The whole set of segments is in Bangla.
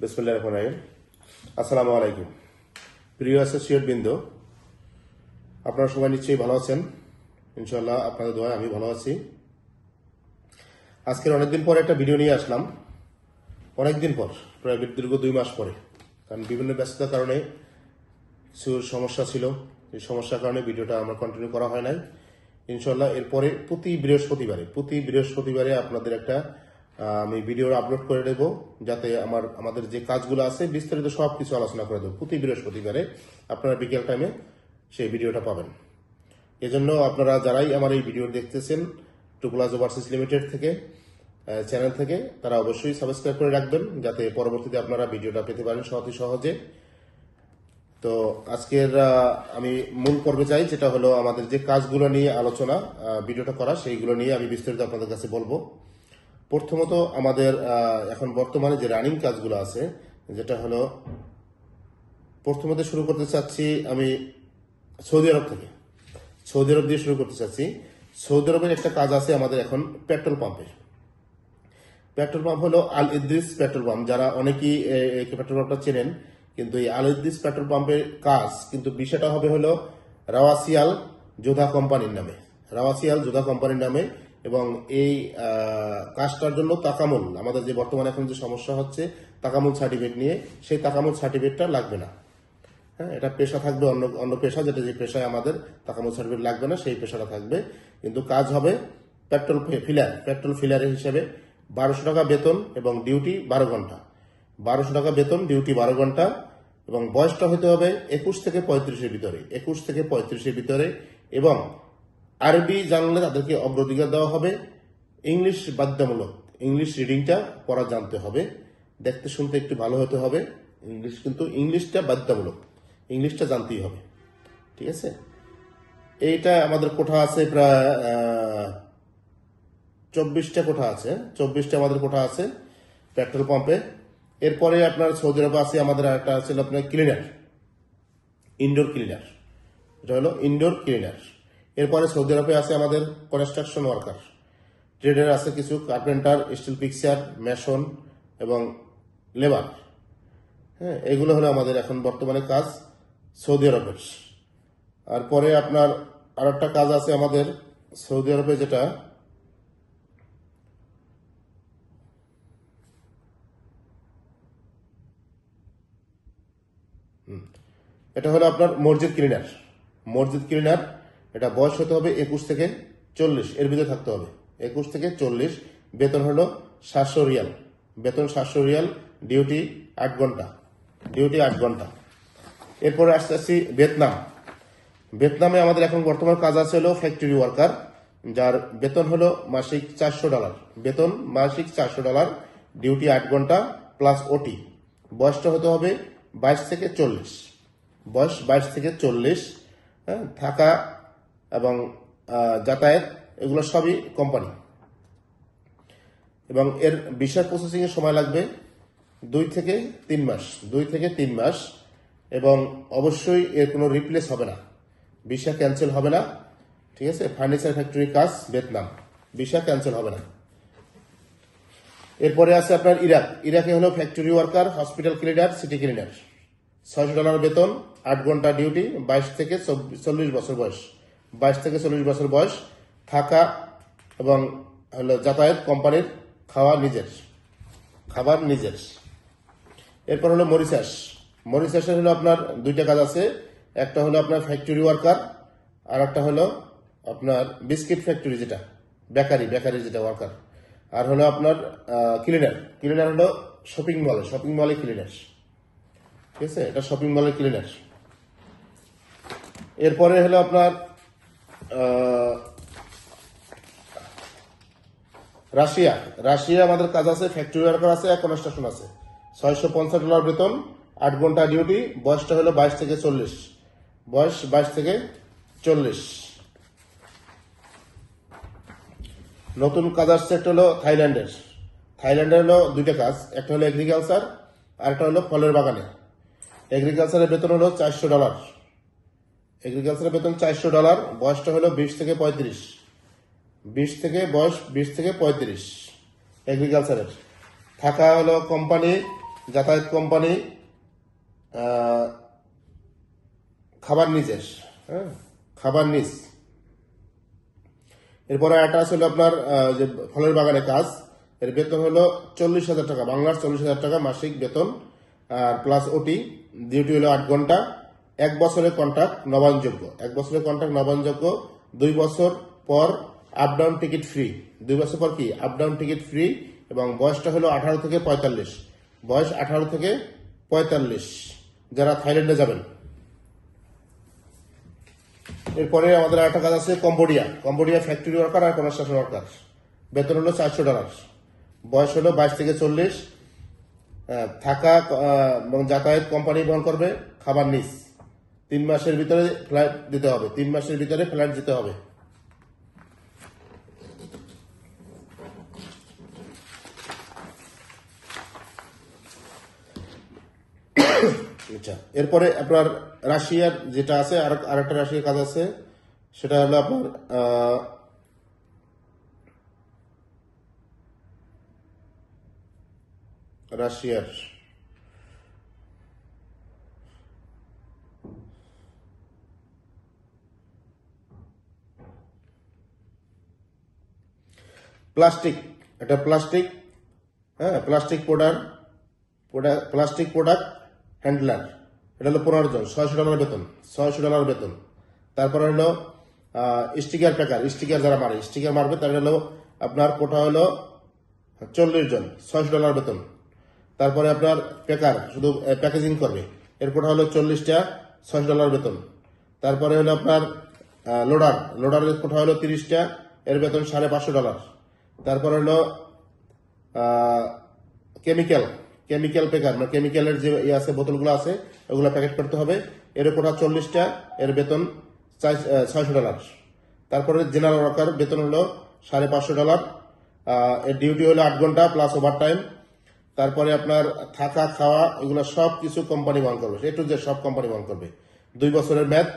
বিসমুল্লাহ রহমান রাহিম। আসসালামু আলাইকুম। প্রিয় অ্যাসোসিয়েট বৃন্দ, আপনারা সবাই নিশ্চয়ই ভালো আছেন। ইনশাল্লাহ আপনাদের দোয়ায় আমি ভালো আছি। আজকের অনেকদিন পরে একটা ভিডিও নিয়ে আসলাম। অনেকদিন পর, প্রায় দীর্ঘ দুই মাস পরে। কারণ বিভিন্ন ব্যস্ততার কারণে কিছু সমস্যা ছিল। এই সমস্যার কারণে ভিডিওটা আমার কন্টিনিউ করা হয় নাই। ইনশাল্লাহ এরপরে প্রতি বৃহস্পতিবারে প্রতি বৃহস্পতিবারে আপনাদের একটা আমি ভিডিও আপলোড করে দেব, যাতে আমার, আমাদের যে কাজগুলো আছে, বিস্তারিত সব কিছু আলোচনা করে দেবো। প্রতি বৃহস্পতিবারে আপনারা বিকেল টাইমে সেই ভিডিওটা পাবেন। এজন্য আপনারা যারাই আমার এই ভিডিও দেখতেছেন টুকুলাজ ওভারসিস লিমিটেড থেকে চ্যানেল থেকে, তারা অবশ্যই সাবস্ক্রাইব করে রাখবেন, যাতে পরবর্তীতে আপনারা ভিডিওটা পেতে পারেন অতি সহজে। তো আজকের আমি মূল পর্বে চাই যেটা হলো আমাদের যে কাজগুলো নিয়ে আলোচনা ভিডিওটা করা, সেইগুলো নিয়ে আমি বিস্তারিত আপনাদের কাছে বলব। প্রথমত আমাদের এখন বর্তমানে যে রানিং কাজগুলো আছে, যেটা হলো, প্রথমত শুরু করতে চাচ্ছি আমি সৌদি আরব থেকে। সৌদি আরব দিয়ে শুরু করতে চাচ্ছি। সৌদি আরবের একটা কাজ আছে আমাদের এখন পেট্রোল পাম্পের। পেট্রোল পাম্প হলো আল ইদ্রিস পেট্রোল পাম্প। যারা অনেকেই পেট্রোল পাম্পটা চেনেন, কিন্তু এই আল ইদ্রিস পেট্রোল পাম্পের কাজ, কিন্তু বিষয়টা হবে হলো রাওয়াসিয়াল যোধা কোম্পানির নামে। রাওয়াসিয়াল যোধা কোম্পানির নামে এবং এই কাজটার জন্য তাকামুল। আমাদের যে বর্তমানে এখন যে সমস্যা হচ্ছে, তাকামুল সার্টিফিকেট নিয়ে সেই তাকামুল সার্টিফিকেটটা লাগবে না। হ্যাঁ এটা পেশা থাকবে অন্য অন্য পেশা, যেটা যে পেশায় আমাদের তাকামুল সার্টিফিকেট লাগবে না, সেই পেশাটা থাকবে। কিন্তু কাজ হবে পেট্রোল ফিলার পেট্রোল ফিলারের হিসেবে বারোশো টাকা বেতন এবং ডিউটি বারো ঘণ্টা। বারোশো টাকা বেতন ডিউটি বারো ঘণ্টা এবং বয়সটা হতে হবে একুশ থেকে পঁয়ত্রিশের ভিতরে, একুশ থেকে পঁয়ত্রিশের ভিতরে এবং আরবি জানলে তাদেরকে অগ্রাধিকার দেওয়া হবে। ইংলিশ বাধ্যতামূলক। ইংলিশ রিডিংটা পড়া জানতে হবে। দেখতে শুনতে একটু ভালো হতে হবে। ইংলিশ কিন্তু ইংলিশটা বাধ্যতামূলক। ইংলিশটা জানতেই হবে। ঠিক আছে? এইটা আমাদের কোঠা আছে প্রায় চব্বিশটা কোঠা আছে। চব্বিশটা আমাদের কোঠা আছে পেট্রোল পাম্পে। এরপরে আপনার সৌদি আরবে আছে, আমাদের একটা আছে আপনার ক্লিনার। Indoor cleaner. এটা হলো ইনডোর ক্লিনার। এরপরে সৌদি আরবে আছে আমাদের কনস্ট্রাকশন ওয়ার্কার ট্রেডার আছে কিছু কার্পেন্টার স্টিল পিকচার মেশন এবং লেবার হ্যাঁ এগুলো হলো আমাদের এখন বর্তমানে কাজ সৌদি আরবের। আর পরে আপনার আর একটা কাজ আছে আমাদের সৌদি আরবে যেটা। এটা হলো আপনার মসজিদ ক্লিনার মসজিদ ক্লিনার এটা বয়স হতে হবে একুশ থেকে চল্লিশ, এর ভিতরে থাকতে হবে। একুশ থেকে চল্লিশ, বেতন হলো সাতশো রিয়াল। বেতন সাতশো রিয়াল, ডিউটি আট ঘণ্টা। ডিউটি আট ঘণ্টা। এরপরে আসতে আসছি ভিয়েতনাম। ভিয়েতনামে আমাদের এখন বর্তমান কাজ আছে হলো ফ্যাক্টরি ওয়ার্কার যার বেতন হলো মাসিক চারশো ডলার বেতন মাসিক চারশো ডলার ডিউটি আট ঘণ্টা প্লাস ওটি বয়সটা হতে হবে বাইশ থেকে চল্লিশ। বয়স বাইশ থেকে চল্লিশ হ্যাঁ থাকা এবং যাতায়াত এগুলো সবই কোম্পানি। এবং এর ভিসা প্রসেসিং এর সময় লাগবে দুই থেকে তিন মাস, দুই থেকে তিন মাস এবং অবশ্যই এর কোনো রিপ্লেস হবে না। ভিসা ক্যান্সেল হবে না, ঠিক আছে? ফার্নিচার ফ্যাক্টরি কাজ ভিয়েতনাম ভিসা ক্যান্সেল হবে না। এরপরে আছে আপনার ইরাক ইরাকে হলো factory worker hospital cleaner city cleaner ছয়শো ডলার বেতন, আট ঘণ্টা ডিউটি বাইশ থেকে চল্লিশ বছর বয়স। বাইশ থেকে চল্লিশ বছর বয়স থাকা এবং হলো যাতায়াত কোম্পানির খাওয়া নিজের, খাবার নিজের। এরপর হলো মরিশাস মরিশাসের হলো আপনার দুইটা কাজ আছে। একটা হলো আপনার ফ্যাক্টরি ওয়ার্কার আর একটা হলো আপনার বিস্কিট ফ্যাক্টরি যেটা বেকারি বেকারি যেটা ওয়ার্কার আর হলো আপনার ক্লিনার ক্লিনার হলো শপিং মলে শপিং মলে ক্লিনার ঠিক আছে? এটা শপিং মলের ক্লিনার এরপরে হলো আপনার রাশিয়া। রাশিয়া আমাদের কাজ আছে ফ্যাক্টরি ওয়ার্কার আছে, এক কনস্ট্রাকশন আছে। ছয়শো পঞ্চাশ ডলার বেতন, আট ঘণ্টা ডিউটি বয়সটা হলো বাইশ থেকে চল্লিশ। বয়স বাইশ থেকে চল্লিশ। নতুন কাজ আসছে, একটা হলো থাইল্যান্ডের। থাইল্যান্ডের হলো দুইটা কাজ, একটা হলো এগ্রিকালচার আর একটা হলো ফলের বাগানে। এগ্রিকালচারের বেতন হলো চারশো ডলার। এগ্রিকালচারের বেতন চারশো ডলার, বয়সটা হলো বিশ থেকে পঁয়ত্রিশ। বিশ থেকে বয়স বিশ থেকে পঁয়ত্রিশ এগ্রিকালচারের। থাকা হলো কোম্পানি, যাতায়াত কোম্পানি খাবার নিজের হ্যাঁ খাবার নিজ এরপরে একটা আছে হলো আপনার যে ফলের বাগানে কাজ, এর বেতন হলো চল্লিশ হাজার টাকা, বাংলার চল্লিশ হাজার টাকা মাসিক বেতন, আর প্লাস ওটি ডিউটি হলো আট ঘণ্টা এক বছরের কন্ট্রাক্ট নবায়নযোগ্য। এক বছরের কন্ট্রাক্ট নবায়নযোগ্য, দুই বছর পর আপ ডাউন টিকিট ফ্রি দুই বছর পর কি? আপ ডাউন টিকিট ফ্রি এবং বয়সটা হলো আঠারো থেকে পঁয়তাল্লিশ। বয়স আঠারো থেকে পঁয়তাল্লিশ। যারা থাইল্যান্ডে যাবেন। এরপরে আমাদের একটা কাজ আছে কম্বোডিয়া। কম্বোডিয়া ফ্যাক্টরি ওয়ার্কার আর কনস্ট্রাকশন ওয়ার্কার বেতন হলো চারশো ডলার বয়স হলো বাইশ থেকে চল্লিশ। থাকা এবং যাতায়াত কোম্পানি বহন করবে খাবার নিস। তিন মাসের ভিতরে ফ্লাইট দিতে হবে। তিন মাসের ভিতরে ফ্লাইট দিতে হবে। আচ্ছা এরপরে আপনার রাশিয়ার যেটা আছে, আর আরেকটা রাশিয়ার কাজ আছে, সেটা হলো আপনার রাশিয়ার। প্লাস্টিক, এটা প্লাস্টিক হ্যাঁ plastic product plastic product handler এটা হলো পনেরো জন, ছয়শো ডলার বেতন, ছয়শো ডলার বেতন। তারপরে হলো স্টিকার প্যাকার স্টিকার যারা মারে স্টিকার মারবে, তার হলো আপনার কোটা হলো চল্লিশ জন, ছয়শো ডলার বেতন। তারপরে আপনার প্যাকার শুধু প্যাকেজিং করবে, এর কোটা হলো চল্লিশটা, ছয়শো ডলার বেতন। তারপরে হলো আপনার লোডার লোডারের কোটা হলো তিরিশটা, এর বেতন সাড়ে পাঁচশো ডলার তারপরে হলো কেমিক্যাল কেমিক্যাল প্যাকার মানে কেমিক্যালের যে ইয়ে আছে, বোতলগুলো আছে, ওগুলো প্যাকেট করতে হবে। এর কোটা চল্লিশটা, এর বেতন ছয়শো ডলার তারপরে জেনারেল ওয়ার্কার বেতন হলো সাড়ে পাঁচশো ডলার এর ডিউটি হলো আট ঘণ্টা প্লাস ওভার টাইম তারপরে আপনার থাকা, খাওয়া, এগুলো সব কিছু কোম্পানি বহন করবে। এ টু যে সব কোম্পানি বহন করবে। দুই বছরের ম্যাথ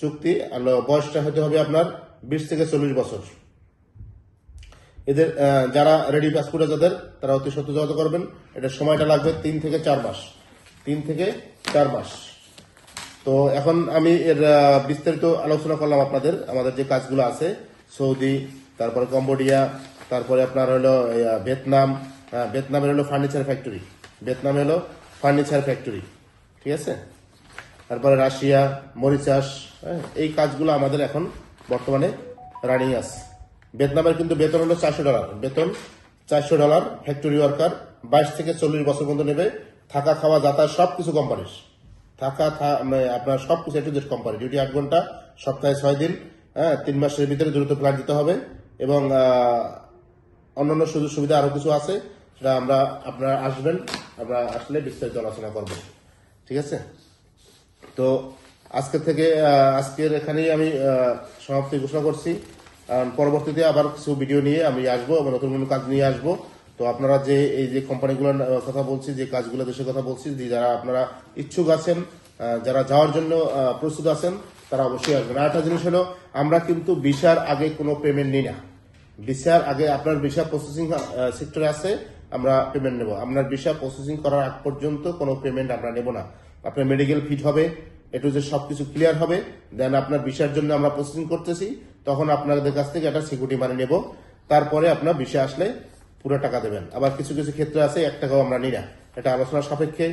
চুক্তি, আর বয়সটা হতে হবে আপনার বিশ থেকে চল্লিশ বছর। এদের যারা রেডি পাসপোর্ট যাদের তারা অতি সত্য যোগাযোগ করবেন। এটা সময়টা লাগবে তিন থেকে চার মাস। তিন থেকে চার মাস। তো এখন আমি এর বিস্তারিত আলোচনা করলাম আপনাদের আমাদের যে কাজগুলো আছে সৌদি তারপরে কম্বোডিয়া তারপরে আপনার হলো ভিয়েতনাম ভিয়েতনামের হলো ফার্নিচার ফ্যাক্টরি ভিয়েতনাম হলো ফার্নিচার ফ্যাক্টরি ঠিক আছে? তারপরে রাশিয়া মরিচাস হ্যাঁ, এই কাজগুলো আমাদের এখন বর্তমানে রানিং আছে। ভিয়েতনামের কিন্তু বেতন হলো চারশো ডলার। বেতন, চারশো ডলার ফ্যাক্টরি ওয়ার্কার বাইশ থেকে চল্লিশ বছর পর্যন্ত নেবে। থাকা, খাওয়া, যাতায়াত সব কিছু কোম্পানির থাকা মানে আপনার সব কিছু একটু কোম্পানি ডিউটি আট ঘণ্টা, সপ্তাহে ছয় দিন হ্যাঁ তিন মাসের ভিতরে দ্রুত প্ল্যান দিতে হবে এবং অন্যান্য সুযোগ সুবিধা আরও কিছু আছে, সেটা আমরা, আপনারা আসবেন, আমরা আসলে বিস্তারিত আলোচনা করব। ঠিক আছে? তো আজকে থেকে আজকের এখানেই আমি সমাপ্তি ঘোষণা করছি। পরবর্তীতে আবার কিছু ভিডিও নিয়ে আমি আসব এবং নতুন নতুন কাজ নিয়ে আসব। তো আপনারা যে, এই যে কোম্পানিগুলোর কথা বলছি, যে কাজগুলো দেশের কথা বলছি, যে যারা আপনারা ইচ্ছুক আছেন যারা যাওয়ার জন্য প্রস্তুত আছেন, তারা অবশ্যই আসবেন। আর একটা জিনিস হলো, আমরা কিন্তু ভিসার আগে কোনো পেমেন্ট নিই না। ভিসার আগে আপনার ভিসা প্রসেসিং সেক্টরে আছে, আমরা পেমেন্ট নেব। আপনার ভিসা প্রসেসিং করার আগ পর্যন্ত কোনো পেমেন্ট আমরা নেব না। আপনার মেডিকেল ফিট হবে এটু যে সবকিছু ক্লিয়ার হবে। দেন আপনার ভিসার জন্য আমরা প্রসেসিং করতেছি। তখন আপনাদের কাছ থেকে একটা সিকিউরিটি মানি নেব। তারপরে আপনার ভিসা আসলে পুরো টাকা দেবেন। আবার কিছু কিছু ক্ষেত্রে আছে, এক টাকাও আমরা নিই না। এটা আলোচনা সাপেক্ষে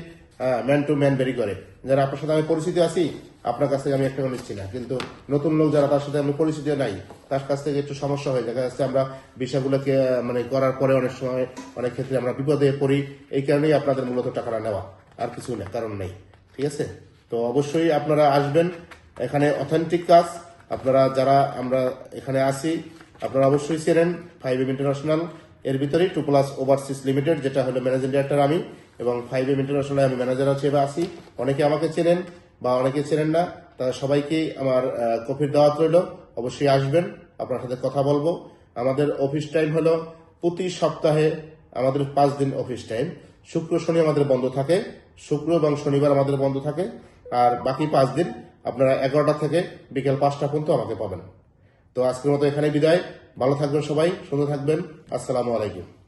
ম্যান টু ম্যান বেরি করে। যারা আপনার সাথে আমি পরিচিত আছি, আপনার কাছ থেকে আমি একটা নিচ্ছি না। কিন্তু নতুন লোক যারা তার সাথে আমি পরিচিত নাই, তার কাছ থেকে একটু সমস্যা হয়ে দেখা যাচ্ছে আমরা বিষয়গুলোকে মানে করার পরে অনেক সময়, অনেক ক্ষেত্রে আমরা বিপদে পড়ি। এই কারণেই আপনাদের মূলত টাকাটা নেওয়া। আর কিছু না কারণ নেই। ঠিক আছে? তো অবশ্যই আপনারা আসবেন। এখানে অথেন্টিক কাজ। আপনারা যারা আমরা এখানে আসি আপনারা অবশ্যই চেনেন ফাইভ এম ইন্টারন্যাশনাল এর ভিতরেই টু প্লাস ওভারসিজ লিমিটেড যেটা হলো ম্যানেজিং ডিরেক্টর আমি এবং ফাইভ এম ইন্টারন্যাশনাল আমি ম্যানেজার হিসেবে আসি অনেকে আমাকে চেনেন বা অনেকে চেনেন না, তারা সবাইকেই আমার কফির দাওয়াত রইল। অবশ্যই আসবেন, আপনার সাথে কথা বলব। আমাদের অফিস টাইম হলো প্রতি সপ্তাহে আমাদের পাঁচ দিন অফিস টাইম শুক্র, শনি আমাদের বন্ধ থাকে। শুক্র এবং শনিবার আমাদের বন্ধ থাকে। আর বাকি পাঁচ দিন আপনারা এগারোটা থেকে বিকেল পাঁচটা পর্যন্ত আমাকে পাবেন। তো আজকের মতো এখানে বিদায়। ভালো থাকবেন সবাই, সুন্দর থাকবেন। আসসালামু আলাইকুম।